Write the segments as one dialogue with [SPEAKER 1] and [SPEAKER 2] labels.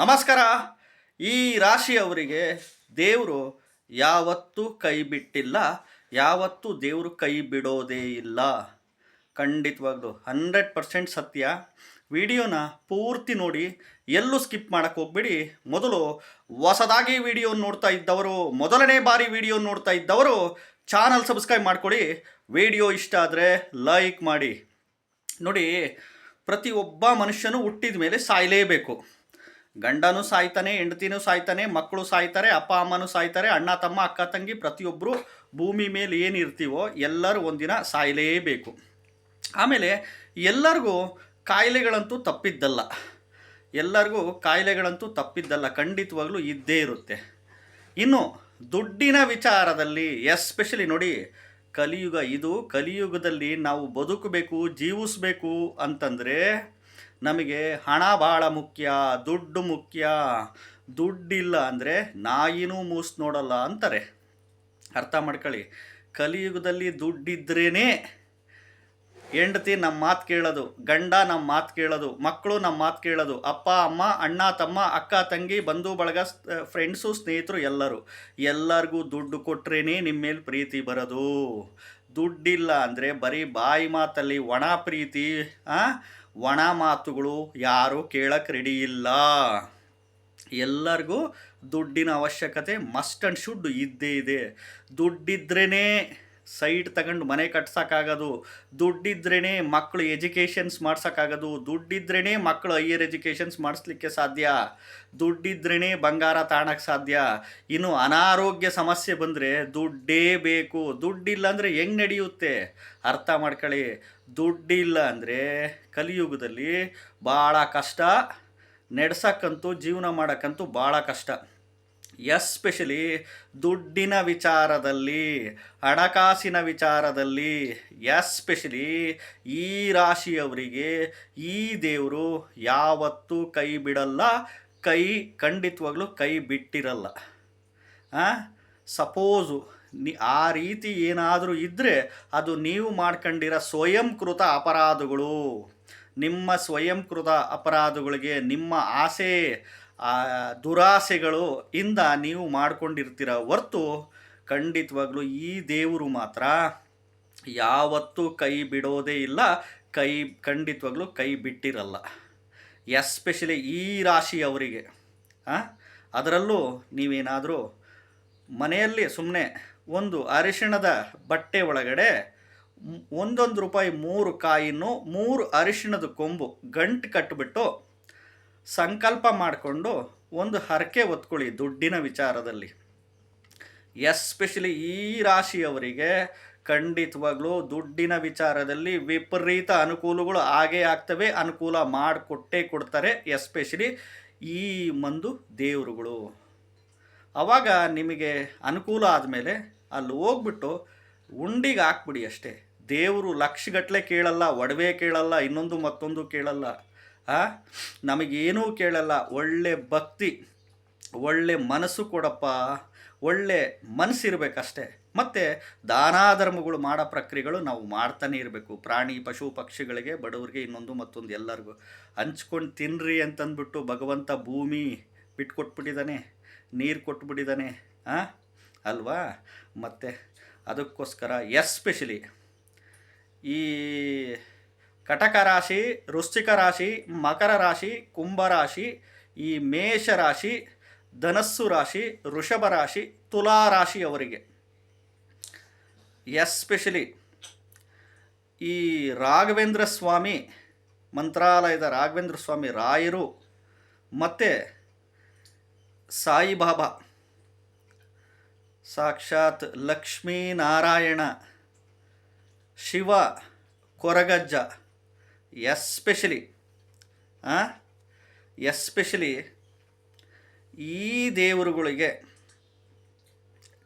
[SPEAKER 1] ನಮಸ್ಕಾರ. ಈ ರಾಶಿಯವರಿಗೆ ದೇವರು ಯಾವತ್ತೂ ಕೈ ಬಿಟ್ಟಿಲ್ಲ ಯಾವತ್ತೂ ದೇವರು ಕೈ ಬಿಡೋದೇ ಇಲ್ಲ. ಖಂಡಿತವಾಗ್ಲೂ ಹಂಡ್ರೆಡ್ ಪರ್ಸೆಂಟ್ ಸತ್ಯ. ವಿಡಿಯೋನ ಪೂರ್ತಿ ನೋಡಿ, ಎಲ್ಲೂ ಸ್ಕಿಪ್ ಮಾಡೋಕ್ಕೆ ಹೋಗ್ಬಿಡಿ. ಮೊದಲು ಹೊಸದಾಗಿ ವಿಡಿಯೋ ನೋಡ್ತಾ ಇದ್ದವರು, ಮೊದಲನೇ ಬಾರಿ ವಿಡಿಯೋ ನೋಡ್ತಾ ಇದ್ದವರು, ಚಾನಲ್ ಸಬ್ಸ್ಕ್ರೈಬ್ ಮಾಡ್ಕೊಳ್ಳಿ. ವಿಡಿಯೋ ಇಷ್ಟ ಆದರೆ ಲೈಕ್ ಮಾಡಿ. ನೋಡಿ, ಪ್ರತಿಯೊಬ್ಬ ಮನುಷ್ಯನು ಹುಟ್ಟಿದ ಮೇಲೆ ಸಾಯಲೇಬೇಕು. ಗಂಡನೂ ಸಾಯ್ತಾನೆ, ಹೆಂಡತಿನೂ ಸಾಯ್ತಾನೆ, ಮಕ್ಕಳು ಸಾಯ್ತಾರೆ, ಅಪ್ಪ ಅಮ್ಮನೂ ಸಾಯ್ತಾರೆ, ಅಣ್ಣ ತಮ್ಮ, ಅಕ್ಕ ತಂಗಿ ಪ್ರತಿಯೊಬ್ಬರು ಭೂಮಿ ಮೇಲೆ ಏನಿರ್ತೀವೋ ಎಲ್ಲರೂ ಒಂದಿನ ಸಾಯಲೇಬೇಕು. ಆಮೇಲೆ ಎಲ್ಲರಿಗೂ ಕಾಯಿಲೆಗಳಂತೂ ತಪ್ಪಿದ್ದಲ್ಲ. ಎಲ್ಲರಿಗೂ ಕಾಯಿಲೆಗಳಂತೂ ತಪ್ಪಿದ್ದಲ್ಲ, ಖಂಡಿತವಾಗ್ಲೂ ಇದ್ದೇ ಇರುತ್ತೆ. ಇನ್ನು ದುಡ್ಡಿನ ವಿಚಾರದಲ್ಲಿ, ಎಸ್ಪೆಷಲಿ ನೋಡಿ, ಕಲಿಯುಗ ಇದು, ಕಲಿಯುಗದಲ್ಲಿ ನಾವು ಬದುಕಬೇಕು, ಜೀವಿಸ್ಬೇಕು ಅಂತಂದರೆ ನಮಗೆ ಹಣ ಭಾಳ ಮುಖ್ಯ, ದುಡ್ಡು ಮುಖ್ಯ. ದುಡ್ಡಿಲ್ಲ ಅಂದರೆ ನಾಯಿನೂ ಮೂಸ್ ನೋಡಲ್ಲ ಅಂತಾರೆ. ಅರ್ಥ ಮಾಡ್ಕೊಳ್ಳಿ. ಕಲಿಯುಗದಲ್ಲಿ ದುಡ್ಡಿದ್ರೇ ಹೆಂಡತಿ ನಮ್ಮ ಮಾತು ಕೇಳೋದು, ಗಂಡ ನಮ್ಮ ಮಾತು ಕೇಳೋದು ಮಕ್ಕಳು ನಮ್ಮ ಮಾತು ಕೇಳೋದು, ಅಪ್ಪ, ಅಮ್ಮ, ಅಣ್ಣ, ತಮ್ಮ, ಅಕ್ಕ, ತಂಗಿ, ಬಂಧು, ಬಳಗ ಫ್ರೆಂಡ್ಸು ಸ್ನೇಹಿತರು ಎಲ್ಲರೂ. ಎಲ್ಲರಿಗೂ ದುಡ್ಡು ಕೊಟ್ರೇ ನಿಮ್ಮ ಮೇಲೆ ಪ್ರೀತಿ ಬರೋದು. ದುಡ್ಡಿಲ್ಲ ಅಂದರೆ ಬರೀ ಬಾಯಿ ಮಾತಲ್ಲಿ ಒಣ ಪ್ರೀತಿ ಒಣ ಮಾತುಗಳು ಯಾರೂ ಕೇಳಕ್ಕೆ ರೆಡಿ ಇಲ್ಲ. ಎಲ್ಲರಿಗೂ ದುಡ್ಡಿನ ಅವಶ್ಯಕತೆ ಮಸ್ಟ್ ಆ್ಯಂಡ್ ಶುಡ್ ಇದ್ದೇ ಇದೆ. ದುಡ್ಡಿದ್ರೇ ಸೈಟ್ ತಗೊಂಡು ಮನೆ ಕಟ್ಸೋಕ್ಕಾಗೋದು ದುಡ್ಡಿದ್ರೇ ಮಕ್ಕಳು ಎಜುಕೇಷನ್ಸ್ ಮಾಡ್ಸೋಕ್ಕಾಗೋದು ದುಡ್ಡಿದ್ರೇ ಮಕ್ಕಳು ಹೈಯರ್ ಎಜುಕೇಷನ್ಸ್ ಮಾಡಿಸ್ಲಿಕ್ಕೆ ಸಾಧ್ಯ. ದುಡ್ಡಿದ್ರೇ ಬಂಗಾರ ತಾಣಕ್ಕೆ ಸಾಧ್ಯ. ಇನ್ನು ಅನಾರೋಗ್ಯ ಸಮಸ್ಯೆ ಬಂದರೆ ದುಡ್ಡೇ ಬೇಕು. ದುಡ್ಡಿಲ್ಲ ಅಂದರೆ ಹೆಂಗೆ ನಡೆಯುತ್ತೆ? ಅರ್ಥ ಮಾಡ್ಕೊಳ್ಳಿ. ದುಡ್ಡಿಲ್ಲ ಅಂದರೆ ಕಲಿಯುಗದಲ್ಲಿ ಭಾಳ ಕಷ್ಟ. ನಡೆಸಕ್ಕಂತೂ, ಜೀವನ ಮಾಡೋಕ್ಕಂತೂ ಭಾಳ ಕಷ್ಟ. ಎಸ್ಪೆಷಲಿ ದುಡ್ಡಿನ ವಿಚಾರದಲ್ಲಿ, ಹಣಕಾಸಿನ ವಿಚಾರದಲ್ಲಿ ಎಸ್ಪೆಷಲಿ ಈ ರಾಶಿಯವರಿಗೆ ಈ ದೇವರು ಯಾವತ್ತೂ ಕೈ ಬಿಡಲ್ಲ, ಕೈ ಖಂಡಿತವಾಗ್ಲೂ ಕೈ ಬಿಟ್ಟಿರಲ್ಲ. ಸಪೋಸು, ನಿ ಆ ರೀತಿ ಏನಾದರೂ ಇದ್ದರೆ ಅದು ನೀವು ಮಾಡ್ಕೊಂಡಿರೋ ಸ್ವಯಂಕೃತ ಅಪರಾಧಗಳು. ನಿಮ್ಮ ಸ್ವಯಂಕೃತ ಅಪರಾಧಗಳಿಗೆ ನಿಮ್ಮ ಆಸೆ ಆ ದುರಾಸೆಗಳು ಇಂದ ನೀವು ಮಾಡ್ಕೊಂಡಿರ್ತೀರ ಹೊರ್ತು ಖಂಡಿತವಾಗ್ಲೂ ಈ ದೇವರು ಮಾತ್ರ. ಯಾವತ್ತೂ ಕೈ ಬಿಡೋದೇ ಇಲ್ಲ, ಕೈ ಖಂಡಿತವಾಗ್ಲೂ ಕೈ ಬಿಟ್ಟಿರಲ್ಲ. ಎಸ್ಪೆಷಲಿ ಈ ರಾಶಿಯವರಿಗೆ ಅದರಲ್ಲೂ ನೀವೇನಾದರೂ ಮನೆಯಲ್ಲಿ ಸುಮ್ಮನೆ ಒಂದು ಅರಿಶಿಣದ ಬಟ್ಟೆ ಒಳಗಡೆ ಒಂದೊಂದು ರೂಪಾಯಿ ಮೂರು ಕಾಯಿನ್ನು ಮೂರು ಅರಿಶಿಣದ ಕೊಂಬು ಗಂಟು ಕಟ್ಟಿಬಿಟ್ಟು ಸಂಕಲ್ಪ ಮಾಡಿಕೊಂಡು ಒಂದು ಹರಕೆ ಒತ್ಕೊಳ್ಳಿ ದುಡ್ಡಿನ ವಿಚಾರದಲ್ಲಿ. ಎಸ್ಪೆಷಲಿ ಈ ರಾಶಿಯವರಿಗೆ ಖಂಡಿತವಾಗ್ಲೂ ದುಡ್ಡಿನ ವಿಚಾರದಲ್ಲಿ ವಿಪರೀತ ಅನುಕೂಲಗಳು ಆಗೇ ಆಗ್ತವೆ, ಅನುಕೂಲ ಮಾಡಿಕೊಟ್ಟೇ ಕೊಡ್ತಾರೆ, ಎಸ್ಪೆಷಲಿ ಈ ಮಂದು ದೇವರುಗಳು. ಆವಾಗ ನಿಮಗೆ ಅನುಕೂಲ ಆದಮೇಲೆ ಅಲ್ಲಿ ಹೋಗ್ಬಿಟ್ಟು ಉಂಡಿಗೆ ಹಾಕ್ಬಿಡಿ ಅಷ್ಟೇ. ದೇವರು ಲಕ್ಷಗಟ್ಟಲೆ ಕೇಳಲ್ಲ, ಒಡವೆ ಕೇಳಲ್ಲ, ಇನ್ನೊಂದು ಮತ್ತೊಂದು ಕೇಳಲ್ಲ. ನಮಗೇನೂ ಕೇಳಲ್ಲ. ಒಳ್ಳೆ ಭಕ್ತಿ, ಒಳ್ಳೆ ಮನಸ್ಸು ಕೊಡಪ್ಪ. ಒಳ್ಳೆ ಮನಸ್ಸಿರಬೇಕಷ್ಟೇ. ಮತ್ತು ದಾನಾಧರ್ಮಗಳು ಮಾಡೋ ಪ್ರಕ್ರಿಯೆಗಳು ನಾವು ಮಾಡ್ತಾನೆ ಇರಬೇಕು. ಪ್ರಾಣಿ, ಪಶು, ಪಕ್ಷಿಗಳಿಗೆ, ಬಡವರಿಗೆ ಇನ್ನೊಂದು ಮತ್ತೊಂದು ಎಲ್ಲರಿಗೂ. ಹಂಚ್ಕೊಂಡು ತಿನ್ನಿರಿ ಅಂತಂದ್ಬಿಟ್ಟು ಭಗವಂತ ಭೂಮಿ ಬಿಟ್ಕೊಟ್ಬಿಟ್ಟಿದ್ದಾನೆ ನೀರು ಕೊಟ್ಬಿಟ್ಟಿದ್ದಾನೆ ಆ? ಅಲ್ವಾ? ಮತ್ತು ಅದಕ್ಕೋಸ್ಕರ ಎಸ್ಪೆಷಲಿ ಈ ಕಟಕ ರಾಶಿ ವೃಶ್ಚಿಕ ರಾಶಿ ಮಕರ ರಾಶಿ ಕುಂಭ ರಾಶಿ ಈ ಮೇಷ ರಾಶಿ ಧನಸ್ಸು ರಾಶಿ ವೃಷಭ ರಾಶಿ ತುಲಾ ರಾಶಿಯವರಿಗೆ ಎಸ್ಪೆಷಲಿ ಈ ರಾಘವೇಂದ್ರ ಸ್ವಾಮಿ, ಮಂತ್ರಾಲಯದ ರಾಘವೇಂದ್ರ ಸ್ವಾಮಿ ರಾಯರು, ಮತ್ತು ಸಾಯಿಬಾಬಾ, ಸಾಕ್ಷಾತ್ ಲಕ್ಷ್ಮೀನಾರಾಯಣ, ಶಿವ ಕೊರಗಜ್ಜ ಎಸ್ಪೆಷಲಿ ಎಸ್ಪೆಷಲಿ ಈ ದೇವರುಗಳಿಗೆ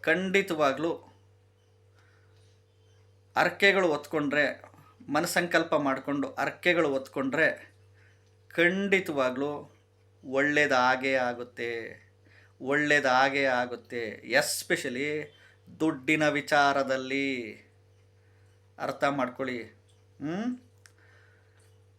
[SPEAKER 1] ಖಂಡಿತವಾಗ್ಲೂ ಅರ್ಕೆಗಳು ಒತ್ಕೊಂಡ್ರೆ ಮನಸಂಕಲ್ಪ ಮಾಡಿಕೊಂಡು ಅರ್ಕೆಗಳು ಒತ್ಕೊಂಡ್ರೆ ಖಂಡಿತವಾಗ್ಲೂ ಒಳ್ಳೆಯದಾಗೇ ಆಗುತ್ತೆ ಒಳ್ಳೆಯದಾಗೇ ಆಗುತ್ತೆ. ಎಸ್ಪೆಷಲಿ ದುಡ್ಡಿನ ವಿಚಾರದಲ್ಲಿ ಅರ್ಥ ಮಾಡ್ಕೊಳ್ಳಿ. ಹ್ಞೂ